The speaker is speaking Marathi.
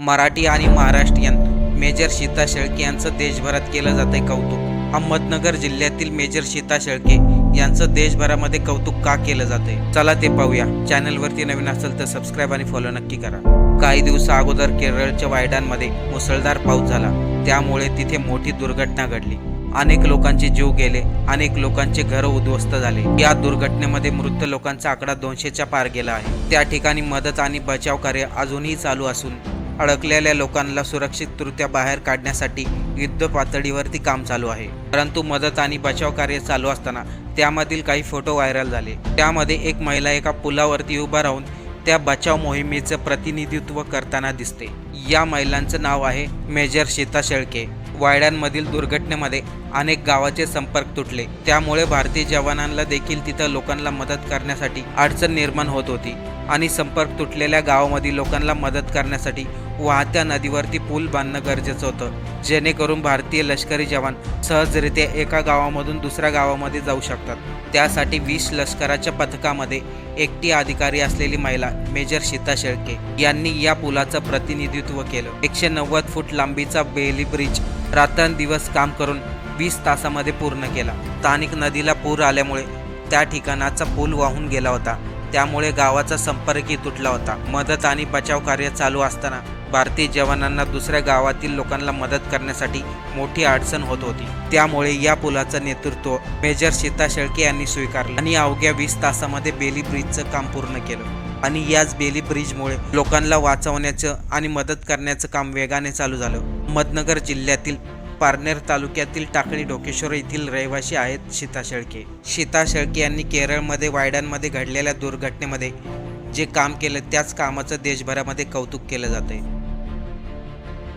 मराठी आणि महाराष्ट्रीयन मेजर सीता शेळके यांचं देशभरात केलं जातंय कौतुक. अहमदनगर जिल्ह्यातील मेजर सीता शेळके यांचं देशभरामध्ये कौतुक का केलं जातंय? चला ते पाहूया. चॅनलवरती नवीन असेल तर सबस्क्राईब आणि फॉलो नक्की करा. काही दिवसा अगोदर केरळच्या वायडांमध्ये मुसळधार पाऊस झाला. त्यामुळे तिथे मोठी दुर्घटना घडली. अनेक लोकांचे जीव गेले. अनेक लोकांचे घर उद्ध्वस्त झाले. या दुर्घटनेमध्ये मृत लोकांचा आकडा दोनशेच्या पार गेला आहे. त्या ठिकाणी मदत आणि बचाव कार्य अजूनही चालू असून अडकलेल्या लोकांना सुरक्षितरित्या बाहेर काढण्यासाठी युद्ध पातळीवरती काम चालू आहे. परंतु मदत आणि बचाव कार्य चालू असताना त्यामधील काही फोटो व्हायरल झाले. त्यामध्ये एक महिला एका पुलावरती उभा राहून त्या बचाव मोहिमेचं प्रतिनिधित्व करताना दिसते. या महिलांचं नाव आहे मेजर शीता शेळके. वायड्यांमधील दुर्घटनेमध्ये अनेक गावाचे संपर्क तुटले. त्यामुळे भारतीय जवानांना देखील तिथं लोकांना मदत करण्यासाठी अडचण निर्माण होत होती. आणि संपर्क तुटलेल्या गावामधील लोकांना मदत करण्यासाठी वाहत्या नदीवरती पूल बांधणं गरजेचं होतं. जेणेकरून भारतीय लष्करी जवान सहजरित्या एका गावामधून दुसऱ्या गावामध्ये जाऊ शकतात. त्यासाठी वीस लष्कराच्या पथकामध्ये एकटी अधिकारी असलेली महिला मेजर सीता शेळके यांनी या पुलाचं प्रतिनिधित्व केलं. एकशे नव्वद फूट लांबीचा बेली ब्रिज रात्रंदिवस काम करून वीस तासामध्ये पूर्ण केला. स्थानिक नदीला पूर आल्यामुळे त्या ठिकाणाचा पूल वाहून गेला होता. त्यामुळे गावाचा संपर्कही तुटला होता. मदत आणि बचाव कार्य चालू असताना भारतीय जवानांना दुसऱ्या गावातील लोकांना मदत करण्यासाठी मोठी अडचण होत होती. त्यामुळे या पुलाचं नेतृत्व मेजर सीता शेळके यांनी स्वीकारलं आणि अवघ्या वीस तासामध्ये बेली ब्रिजचं काम पूर्ण केलं. आणि याच बेली ब्रिजमुळे लोकांना वाचवण्याचं आणि मदत करण्याचं काम वेगाने चालू झालं. अहमदनगर जिल्ह्यातील पारनेर तालुक्यातील टाकळी डोकेश्वर येथील रहिवासी आहेत सीता शेळके. सीता शेळके यांनी केरळमध्ये वायड्यांमध्ये घडलेल्या दुर्घटनेमध्ये जे काम केलं त्याच कामाचं देशभरामध्ये कौतुक केलं जात आहे